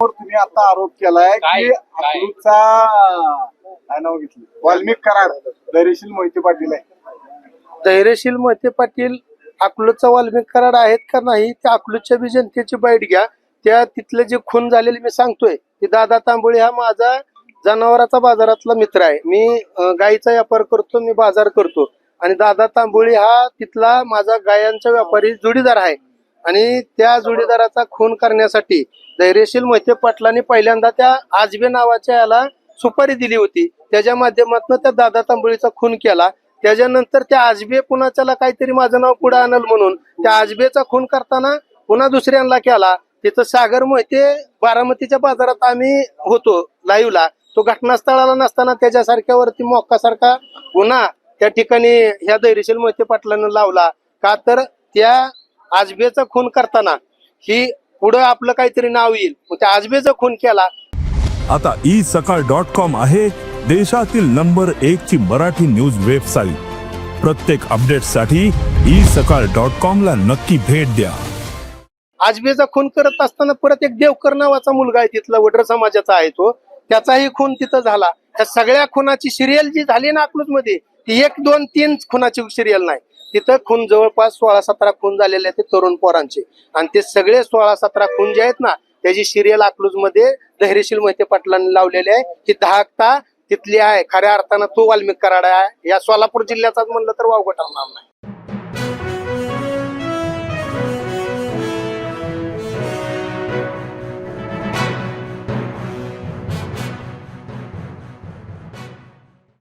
तुम्ही आता आरोप केलाय काय? की? अकलूजचा काय नाव घेतलं? वाल्मिक कराड दरीशील मोहिते पाटील आहे. धैर्यशील मोहिते पाटील अकलूजचा वाल्मिक कराड आहेत का नाही त्या अकलूजच्या बी जनतेची बाईट घ्या. त्या तिथले जे खून झालेले मी सांगतोय की दादा तांबोळी हा माझा जनावराचा बाजारातला मित्र आहे. मी अं, गाईचा व्यापार करतो मी बाजार करतो. आणि दादा तांबोळी हा तिथला माझा गायांचा व्यापारी जोडीदार आहे. आणि त्या जोडीदाराचा खून करण्यासाठी धैर्यशील मोहिते पाटलांनी पहिल्यांदा त्या आजबे नावाच्या याला सुपारी दिली होती. त्याच्या माध्यमातून त्या दादा तांबोळीचा खून केला. त्याच्यानंतर त्या आजबे पुन्हा त्याला काहीतरी माझं नाव पुढे आणल म्हणून त्या आजबेचा खून करताना पुन्हा दुसऱ्यांना केला. तिथं सागर मोहिते बारामतीच्या बाजारात आम्ही होतो लाईव्हला तो घटनास्थळाला नसताना त्याच्यासारख्यावरती मोक्कासारखा गुन्हा त्या ठिकाणी ह्या धैर्यशील मोहिते पाटलानं लावला. का तर त्या आजबेचा खून करताना ही पुढं आपलं काहीतरी नाव येईल. मग त्या आजबेचा खून केला. आता ई सकाळ डॉट कॉम आहे देशातील नंबर एक ची मराठी न्यूज वेबसाईट. प्रत्येक अपडेटसाठी ई सकाळ डॉट कॉम ला नक्की भेट द्या. आजबेचा खून करत असताना परत एक देवकर नावाचा मुलगा आहे तिथला वडर समाजाचा आहे तो. त्याचाही खून तिथं झाला. त्या सगळ्या खुनाची सिरियल जी झाली ना अकलूजमध्ये ती एक दोन तीन खुनाची सिरियल नाही. तिथं खून जवळपास सोळा सतरा खून झालेले आहेत ते तरुण पोरांचे. आणि ते सगळे सोळा सतरा खून जे आहेत ना त्याची सिरियल अकलूजमध्ये धैर्यशील मोहिते पाटलांनी लावलेली आहे. ती दहाकता तिथली आहे. खऱ्या अर्थानं तो वाल्मिक कराड आहे. या सोलापूर जिल्ह्याचाच म्हणलं तर वावगं ठरणार नाही.